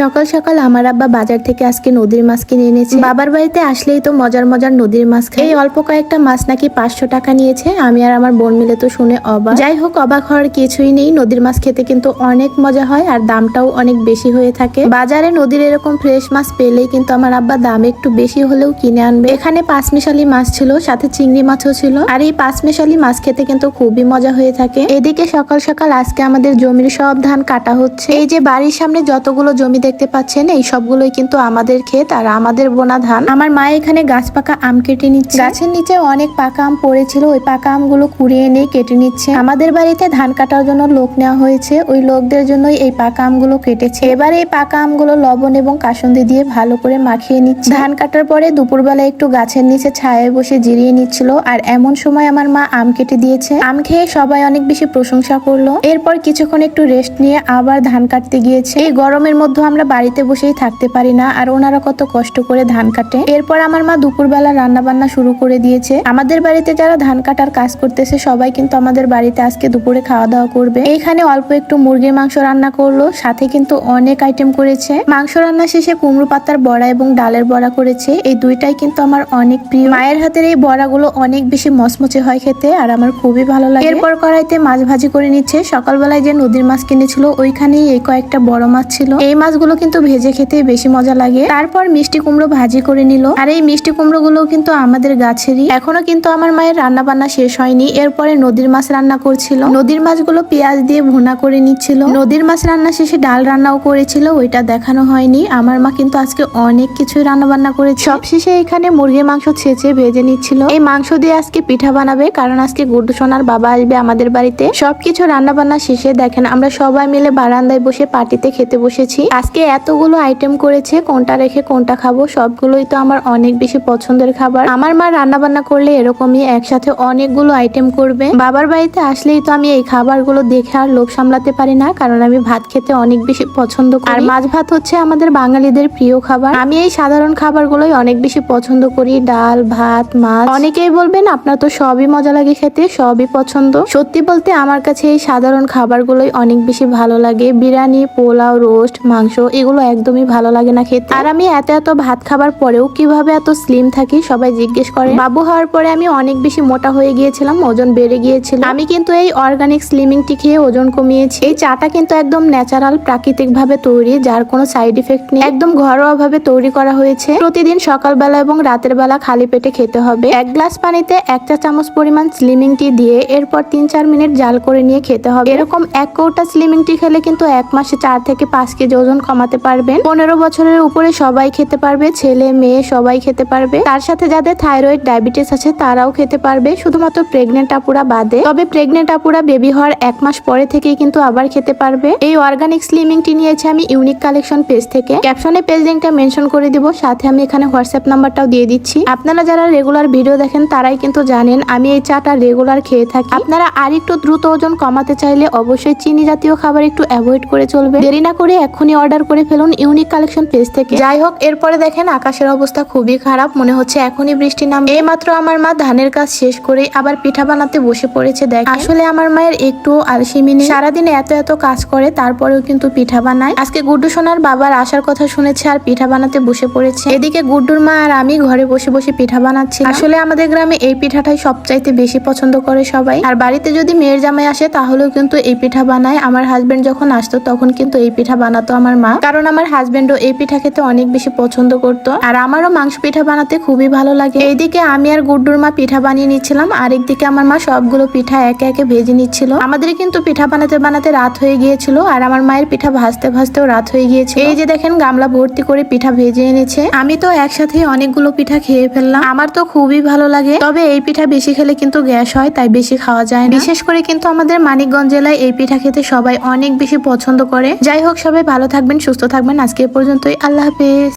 সকাল সকাল আমার আব্বা বাজার থেকে আজকে নদীর মাছ কিনে এনেছে। বাবার বাড়িতে আসলেই তো মজার মজার নদীর মাছ খাই এই অল্প কয়েকটা মাছ নাকি পাঁচশো টাকা নিয়েছে। আমি আর আমার বোন মিলে তো শুনে অবাক। যাই হোক, অবাক হওয়ার কিছুই নেই। নদীর মাছ খেতে কিন্তু অনেক মজা হয় আর দামটাও অনেক বেশি হয়ে থাকে। বাজারে নদীর এরকম ফ্রেশ মাছ পেলেই কিন্তু আমার আব্বা দাম একটু বেশি হলেও কিনে আনবে। এখানে পাঁচমিশালি মাছ ছিল, সাথে চিংড়ি মাছও ছিল। আর এই পাঁচমিশালি মাছ খেতে কিন্তু খুবই মজা হয়ে থাকে। এদিকে সকাল সকাল আজকে আমাদের জমির সব ধান কাটা হচ্ছে। এই যে বাড়ির সামনে যতগুলো জমি দেখতে পাচ্ছেন, এই সবগুলোই কিন্তু আমাদের ক্ষেত আর আমাদের বোনা ধান আমার মা এখানে গাছ পাকা আম কেটে নিচ্ছে। গাছের নিচে অনেক পাকা আম পড়েছিল, ওই পাকা আমগুলো কুড়িয়ে এনে কেটে নিচ্ছে। আমাদের বাড়িতে ধান কাটার জন্য লোক নেওয়া হয়েছে, ওই লোকদের জন্যই এই পাকা আমগুলো কেটেছে। এবার এই পাকা আমগুলো লবণ এবং কাসন্দি দিয়ে ভালো করে মাখিয়ে নিচ্ছে। ধান কাটার পরে দুপুরবেলা একটু গাছের নিচে ছায়ায় বসে জিরিয়ে নিচ্ছিল, আর এমন সময় আমার মা আম কেটে দিয়েছে। আম খেয়ে সবাই অনেক বেশি প্রশংসা করল। এরপর কিছুক্ষণ একটু রেস্ট নিয়ে আবার ধান কাটতে গিয়েছে। এই গরমের মধ্যে আমরা বাড়িতে বসেই থাকতে পারি না আর ওনারা কত কষ্ট করে ধান কাটে। এরপর আমার মা দুপুরবেলা রান্না বান্না শুরু করে দিয়েছে। আমাদের বাড়িতে যারা ধান কাটার কাজ করতেছে, সবাই কিন্তু আমাদের বাড়িতে আজকে দুপুরে খাওয়া দাওয়া করবে। এইখানে অল্প একটু মুরগির মাংস রান্না করল, সাথে কিন্তু অনেক আইটেম করেছে। মাংস রান্না শেষে কুমড়ো পাতার বড়া এবং ডালের বড়া করেছে। এই দুইটাই কিন্তু আমার অনেক প্রিয়। মায়ের হাতের এই বড়াগুলো অনেক বেশি মচমচে হয় খেতে আর আমার খুবই ভালো লাগে। এরপর কড়াইতে মাছ ভাজি করে নিচ্ছে। সকালবেলায় যে নদীর মাছ কিনেছিল, ওইখানেই এই কয়েকটা বড় মাছ ছিল। এই মাছগুলো কিন্তু ভেজে খেতে বেশি মজা লাগে। তারপর মিষ্টি কুমড়ো ভাজি করে নিল। আর এই মিষ্টি কুমড়ো গুলো কিন্তু আমাদের গাছেরই। এখনও কিন্তু আমার মায়ের রান্না বান্না শেষ হয়নি। এরপরে নদীর মাছ রান্না করছিল। নদীর মাছগুলো পেঁয়াজ দিয়ে ভুনা করে নিচ্ছিল। নদীর মাছ রান্না শেষে ডাল রান্নাও করেছিল, ওইটা দেখানো হয়নি। আমার মা কিন্তু আজকে অনেক কিছুই রান্না বান্না করেছে। সব শেষে এখানে মুরগির মাংস ছেঁচে ভেজে নিচ্ছিল। এই মাংস দিয়ে আজকে পিঠা বানাবে, কারণ আজকে গুড্ডু সোনার বাবা আসবে আমাদের বাড়িতে। সবকিছু রান্না বান্না শেষে দেখেন, আমরা সবাই মিলে বারান্দায় বসে পার্টিতে খেতে বসেছি। আজকে এতগুলো আইটেম করেছে, কোনটা রেখে কোনটা খাব, সবগুলোই তো আমার অনেক বেশি পছন্দের খাবার। আমার মা রান্না বান্না করলে এরকমই একসাথে অনেকগুলো আইটেম করবে। বাবার বাড়িতে আসলেই তো আমি এই খাবারগুলো দেখে আর লোভ সামলাতে পারি না, কারণ আমি ভাত খেতে অনেক বেশি পছন্দ করি। আর মাছ ভাত হচ্ছে আমাদের বাঙালিদের প্রিয় খাবার। আমি এই সাধারণ খাবারগুলোই অনেক বেশি পছন্দ করি, ডাল, ভাত, মাছ। অনেকেই বলবেন, আপনার তো সবই মজা লাগে খেতে, সবই পছন্দ। সত্যি বলতে আমার কাছে এই সাধারণ খাবারগুলোই অনেক বেশি ভালো লাগে। বিরিয়ানি, পোলাও, রোস্ট, মাংস এগুলো একদমই ভালো লাগে না খেতে। আর আমি এত এত ভাত খাবার পরেও কীভাবে এত স্লিম থাকি সবাই জিজ্ঞেস করে। বাবু হওয়ার পরে আমি অনেক বেশি মোটা হয়ে গিয়েছিলাম, ওজন বেড়ে গিয়েছিল। আমি কিন্তু এই অর্গানিক স্লিমিং টি খেয়ে ওজন কমিয়েছি। এই চাটা কিন্তু একদম ন্যাচারাল প্রাকৃতিক ভাবে তৈরি, যার কোনো সাইড ইফেক্ট নেই। একদম ঘরোয়া ভাবে তৈরি করা হয়েছে। প্রতিদিন সকালবেলা এবং রাতের বেলা খালি পেটে খেতে হবে। এক গ্লাস পানিতে এক চা চামচ পরিমাণ স্লিমিং টি দিয়ে এরপর তিন চার মিনিট জাল করে নিয়ে খেতে হবে। এরকম এক কৌটা স্লিমিং টি খেলে কিন্তু এক মাসে চার থেকে পাঁচ কেজি ওজন কমাতে পারবেন। পনেরো বছরের উপরে সবাই খেতে পারবে, ছেলে, মেয়ে সবাই খেতে পারবে। তার সাথে যাদের থাইরয়েড ডায়াবেটিস আছে, তারাও খেতে পারবে। শুধুমাত্র প্রেগনেন্ট আপুরা বাদে। তবে প্রেগনেন্ট আপুরা বেবি হওয়ার এক মাস পরে থেকেই কিন্তু আবার খেতে পারবে। এই অর্গানিক স্লিমিং টি নিয়েছি আমি ইউনিক কালেকশন পেজ থেকে। ক্যাপশনে পেজ লিঙ্কটা মেনশন করে দিব, সাথে আমি এখানে হোয়াটসঅ্যাপ নাম্বারটাও দিয়ে দিচ্ছি। আপনারা যারা রেগুলার ভিডিও দেখেন, তারাই কিন্তু জানেন আমি এই চাটা রেগুলার খেয়ে থাকি। আপনারা আর একটু দ্রুত ওজন কমাতে চাইলে অবশ্যই চিনি জাতীয় খাবার একটু অ্যাভয়েড করে চলবে দেরি না করে এক্ষুনি অর্ডার করে ফেলুন ইউনিক কালেকশন পেজ থেকে। যাই হোক, এরপরে দেখেন আকাশের অবস্থা খুবই খারাপ, মনে হচ্ছে এখনই বৃষ্টি নাম এই মাত্র আমার মা ধানের কাজ শেষ করে আবার পিঠা বানাতে বসে পড়েছে দেখ আসলে আমার মায়ের একটু আলসেমি নেই। সারাদিন এত এত কাজ করে, তারপরেও কিন্তু পিঠা বানায়। আজকে গুড্ডু সোনার বাবার আসার কথা শুনেছে আর পিঠা বানাতে বসে পড়েছে। এদিকে গুড্ডুর মা আর আমি ঘরে বসে বসে পিঠা বানাচ্ছি আসলে আমাদের গ্রামে এই পিঠাটাই সবচাইতে বেশি পছন্দ করে সবাই। আর বাড়িতে যদি মেয়ের জামাই আসে, তাহলেও কিন্তু এই পিঠা বানায়। আমার হাজবেন্ড যখন আসতো, তখন কিন্তু এই পিঠা বানাতো আমার মা। কারণ আমার হাজবেন্ডও এই পিঠা খেতে অনেক বেশি পছন্দ করতো। আর আমারও মাংস পিঠা বানাতে খুবই ভালো লাগে। এইদিকে আমি আর গুড্ডুর মা পিঠা বানিয়ে নিচ্ছিলাম। আর একদিকে আমার মা সবগুলো পিঠা একে একে ভেজে নিচ্ছিল। আমাদের কিন্তু পিঠা বানাতে বানাতে রাত হয়ে গিয়েছিল। আর আমার মায়ের পিঠা ভাজতে ভাজতেও রাত হয়ে গিয়েছে এই যে দেখেন, গামলা ভর্তি করে পিঠা ভেজে এনেছে। আমি তো একসাথে অনেকগুলো পিঠা খেয়ে ফেললাম। আমার তো খুবই ভালো লাগে। তবে এই পিঠা বেশি খেলে কিন্তু গ্যাস হয়, তাই বেশি খাওয়া যায় বিশেষ করে কিন্তু আমাদের মানিকগঞ্জ জেলায় এই পিঠা খেতে সবাই অনেক বেশি পছন্দ করে। যাই হোক, সবাই ভালো থাকবেন। সুস্থ থাকবেন। আজকে পর্যন্তই। আল্লাহ হাফেজ।